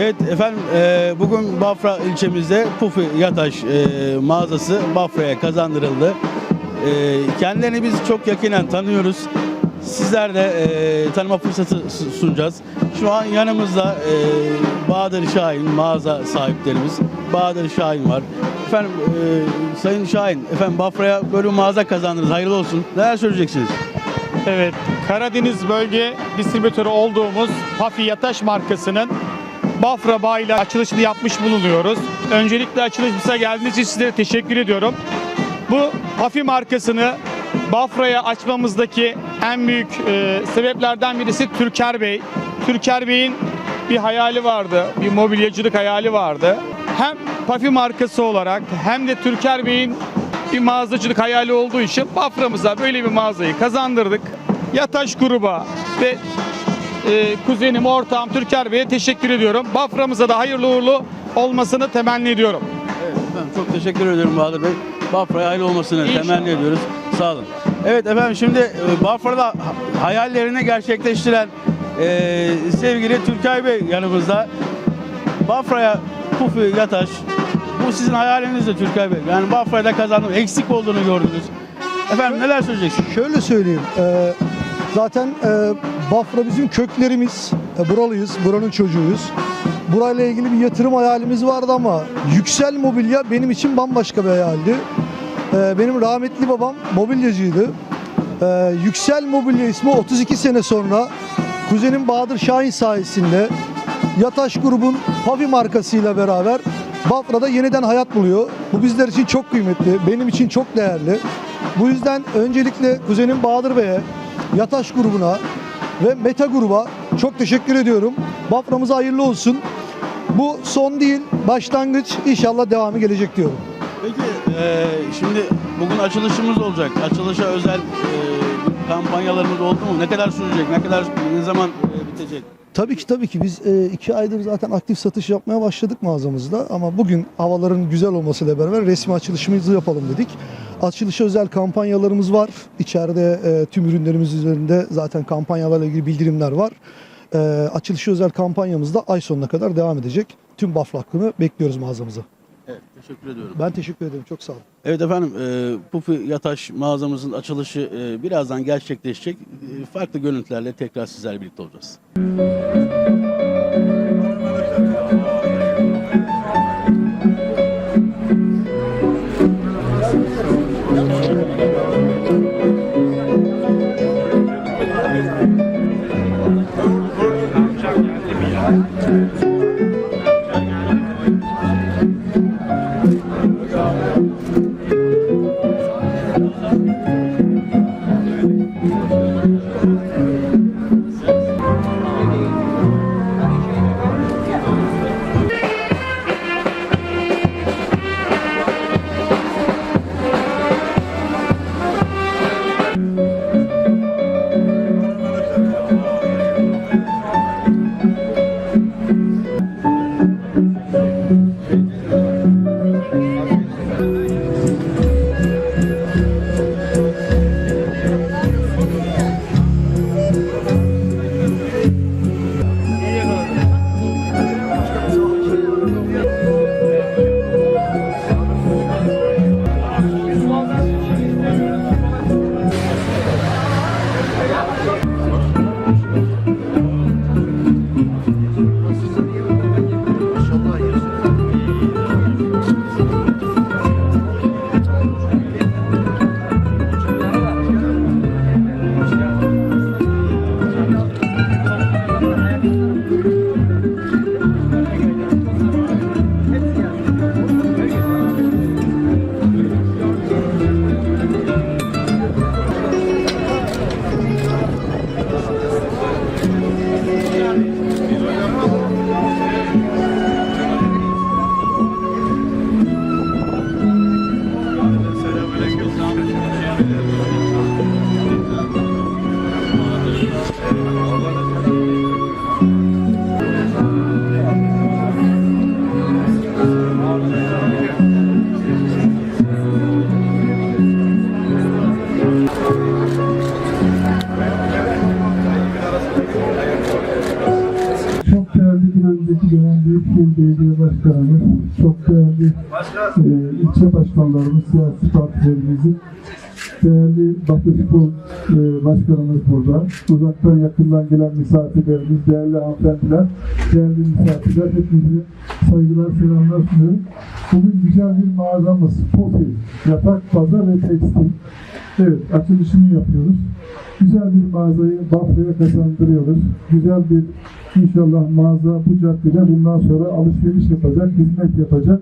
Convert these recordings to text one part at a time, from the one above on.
Evet efendim e, bugün Bafra ilçemizde Pufi Yataş e, mağazası Bafra'ya kazandırıldı. E, kendilerini biz çok yakinen tanıyoruz. Sizler de e, tanıma fırsatı sunacağız. Şu an yanımızda e, Bahadır Şahin mağaza sahiplerimiz. Bahadır Şahin var. Efendim e, Sayın Şahin, efendim Bafra'ya böyle bir mağaza kazandınız. Hayırlı olsun. Neler söyleyeceksiniz? Evet, Karadeniz bölge distribütörü olduğumuz Pafi Yataş markasının Bafra Bağ ile açılışını yapmış bulunuyoruz. Öncelikle açılışımıza geldiğiniz için sizlere teşekkür ediyorum. Bu Pafi markasını Bafra'ya açmamızdaki en büyük e, sebeplerden birisi Türker Bey. Türker Bey'in bir hayali vardı, bir mobilyacılık hayali vardı. Hem Pafi markası olarak hem de Türker Bey'in bir mağazacılık hayali olduğu için Bafra'mıza böyle bir mağazayı kazandırdık. Yataş gruba ve e, kuzenim, ortağım Türker Bey'e teşekkür ediyorum. Bafra'mıza da hayırlı uğurlu olmasını temenni ediyorum. Evet efendim çok teşekkür ediyorum Bahadır Bey. Bafra'ya hayırlı olmasını İnşallah. temenni ediyoruz. Sağ olun. Evet efendim şimdi e, Bafra'da ha- hayallerini gerçekleştiren e, sevgili Türkay Bey yanımızda. Bafra'ya Pufi Yataş. Bu sizin hayaliniz de Türkay Bey. Yani Bafra'da kazandım. Eksik olduğunu gördünüz. Efendim neler söyleyeceksiniz? Şöyle söyleyeyim. e, zaten e, Bafra bizim köklerimiz. E, buralıyız. Buranın çocuğuyuz. Burayla ilgili bir yatırım hayalimiz vardı ama Yüksel Mobilya benim için bambaşka bir hayaldi. E, benim rahmetli babam mobilyacıydı. E, Yüksel Mobilya ismi 32 sene sonra kuzenim Bahadır Şahin sayesinde Yataş grubun Pavi markasıyla beraber Bafra'da yeniden hayat buluyor. Bu bizler için çok kıymetli, benim için çok değerli. Bu yüzden öncelikle kuzenim Bahadır Bey'e, Yataş grubuna ve Meta gruba çok teşekkür ediyorum. Bafra'mıza hayırlı olsun. Bu son değil, başlangıç. İnşallah devamı gelecek diyorum. Peki e, şimdi bugün açılışımız olacak. Açılışa özel e, kampanyalarımız oldu mu? Ne kadar sürecek? Ne kadar ne zaman e, bitecek? Tabii ki tabii ki biz e, iki aydır zaten aktif satış yapmaya başladık mağazamızda ama bugün havaların güzel olmasıyla beraber resmi açılışımızı yapalım dedik. Açılışa özel kampanyalarımız var. İçeride e, tüm ürünlerimiz üzerinde zaten kampanyalarla ilgili bildirimler var. E, açılışı özel kampanyamız da ay sonuna kadar devam edecek. Tüm Bafra bekliyoruz mağazamıza. Evet, teşekkür ediyorum. Ben teşekkür ederim. Çok sağ olun. Evet efendim, e, Pufi Yataş mağazamızın açılışı e, birazdan gerçekleşecek. E, farklı görüntülerle tekrar sizlerle birlikte olacağız. İlçe başkanlarımız, siyasi partilerimizin değerli Batı Spor e, başkanımız burada. Uzaktan yakından gelen misafirlerimiz, değerli hanımefendiler, değerli misafirler, hepinize saygılar, selamlar sunuyorum. Bugün güzel bir mağazamız, Pofi, yatak, pazar ve tekstil. Evet, açılışını yapıyoruz. Güzel bir mağazayı Bafra'ya kazandırıyoruz. Güzel bir inşallah mağaza bu caddede bundan sonra alışveriş yapacak, hizmet yapacak.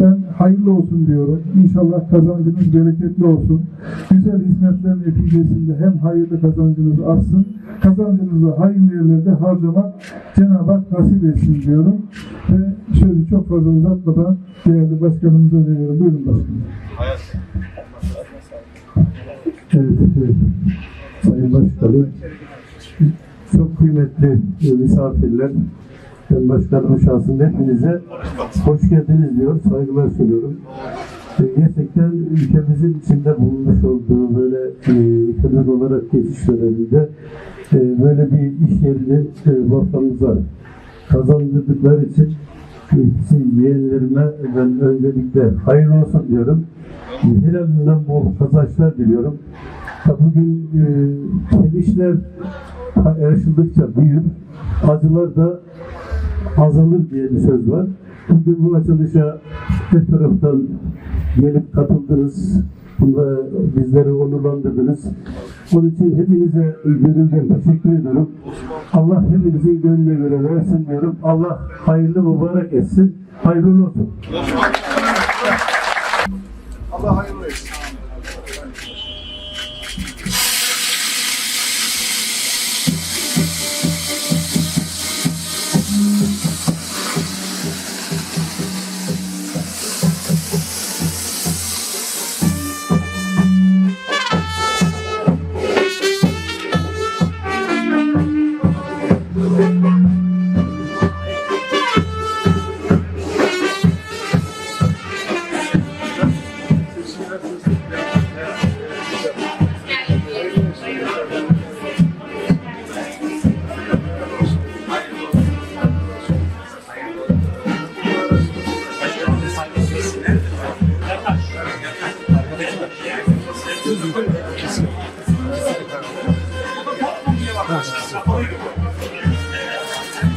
Ben hayırlı olsun diyorum. İnşallah kazancınız bereketli olsun. Güzel hizmetler neticesinde hem hayırlı kazancınız artsın, kazancınızı hayırlı yerlerde harcamak Cenab-ı Hak nasip etsin diyorum. Ve sözü çok fazla uzatmadan değerli başkanımıza veriyorum. Buyurun başkanım. Evet, evet. Sayın Başkanım, çok kıymetli e, misafirler, ben başkanımın şahsında hepinize hoş geldiniz diyor, saygılar sunuyorum. E, Gerçekten ülkemizin içinde bulunmuş olduğu böyle e, olarak geçiş döneminde e, böyle bir iş yerini e, vatanımıza kazandırdıkları için yeğenlerime ben öncelikle hayırlı olsun diyorum. Helalinden bol kazançlar diliyorum. Bugün e, sevinçler yarışıldıkça büyür, acılar da azalır diye bir söz var. Bugün bu açılışa her taraftan gelip katıldınız. Bunda bizleri onurlandırdınız. Onun için hepinize gönülden teşekkür ediyorum. Allah hepinizin gönlüne göre versin diyorum. Allah hayırlı mübarek etsin. Hayırlı olsun.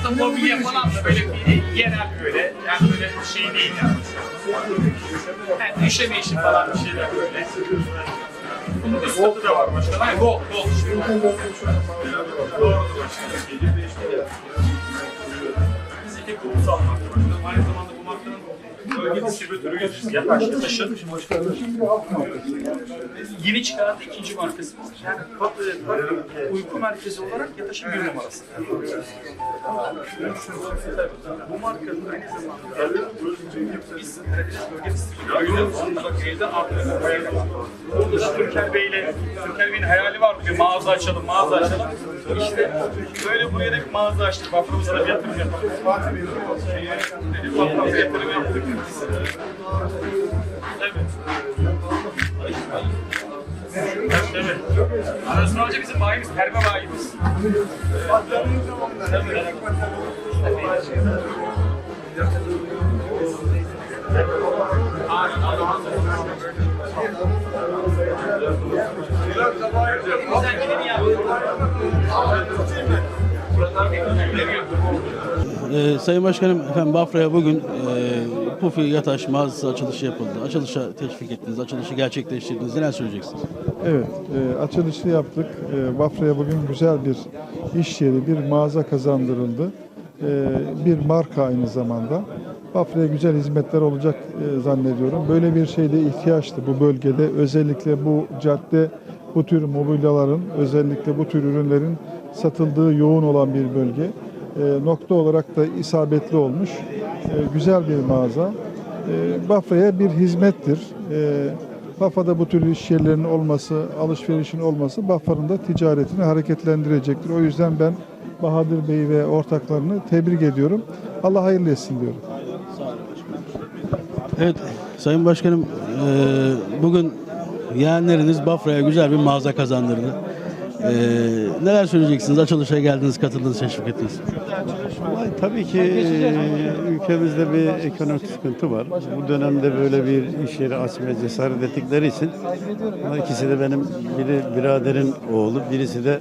Mobilya falan da böyle bir yerel böyle. Yani böyle şey değil yani. Yani düşeme işi falan bir şeyler böyle. Bunun üst katı da var başkanım. Hayır, gold, gold işte. Doğrudur başkanım. Biz iki kurumsal marka başkanım. Aynı zamanda bölge distribütörüyüz. Yataş, Yataş'ın yeni çıkaran ikinci markasımız. Yani e, uyku merkezi olarak Yataş'ın bir numarası. Bu markanın aynı zamanda biz bölge distribütörüyüz. Bak evde artık Burada da Türker Bey'le, Türker Bey'in hayali var. Bir mağaza açalım, mağaza açalım. İşte böyle buraya da bir mağaza açtık. Baframıza da bir yatırım yapalım. Dedik Baframıza yatırım yaptık. Evet. Arasın Hoca bizim bayimiz, perma bayimiz. Sayın Başkanım, efendim Bafra'ya bugün e, Yataş mağazası açılışı yapıldı. Açılışa teşvik ettiniz, açılışı gerçekleştirdiniz. Neler söyleyeceksiniz? Evet, e, açılışı yaptık. E, Bafra'ya bugün güzel bir iş yeri, bir mağaza kazandırıldı. E, bir marka aynı zamanda. Bafra'ya güzel hizmetler olacak e, zannediyorum. Böyle bir şeyde ihtiyaçtı bu bölgede. Özellikle bu cadde bu tür mobilyaların, özellikle bu tür ürünlerin satıldığı yoğun olan bir bölge. E, nokta olarak da isabetli olmuş. E, güzel bir mağaza. E, Bafra'ya bir hizmettir. E, Bafra'da bu tür iş yerlerinin olması, alışverişin olması Bafra'nın da ticaretini hareketlendirecektir. O yüzden ben Bahadır Bey ve ortaklarını tebrik ediyorum. Allah hayırlı etsin diyorum. Evet, Sayın Başkanım, e, bugün yeğenleriniz Bafra'ya güzel bir mağaza kazandırdı. E, neler söyleyeceksiniz? Açılışa geldiniz, katıldınız, teşvik ettiniz. Vallahi tabii ki e, ülkemizde bir ekonomik sıkıntı var. Bu dönemde böyle bir iş yeri açmaya cesaret ettikleri için ama ikisi de benim biri biraderin oğlu, birisi de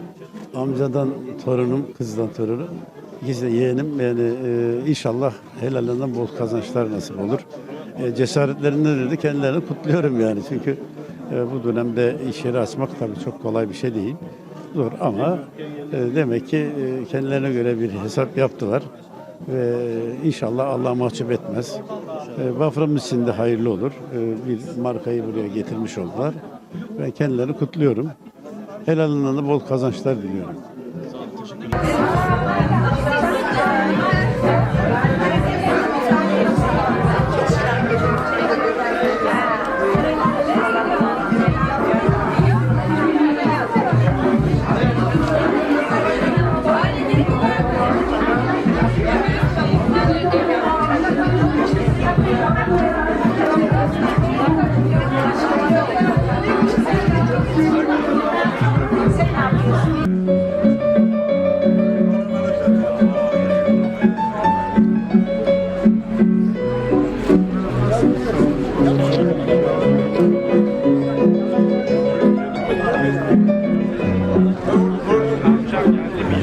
amcadan torunum, kızdan torunu. İkisi de yeğenim. Yani e, inşallah helalinden bol kazançlar nasip olur. E, cesaretlerinden de kendilerini kutluyorum yani. Çünkü e, bu dönemde iş yeri açmak tabii çok kolay bir şey değil. Zor ama demek ki e, kendilerine göre bir hesap yaptılar ve inşallah Allah mahcup etmez. E, Bafra'mız için de hayırlı olur. E, bir markayı buraya getirmiş oldular. Ben kendilerini kutluyorum. Helalinden de bol kazançlar diliyorum.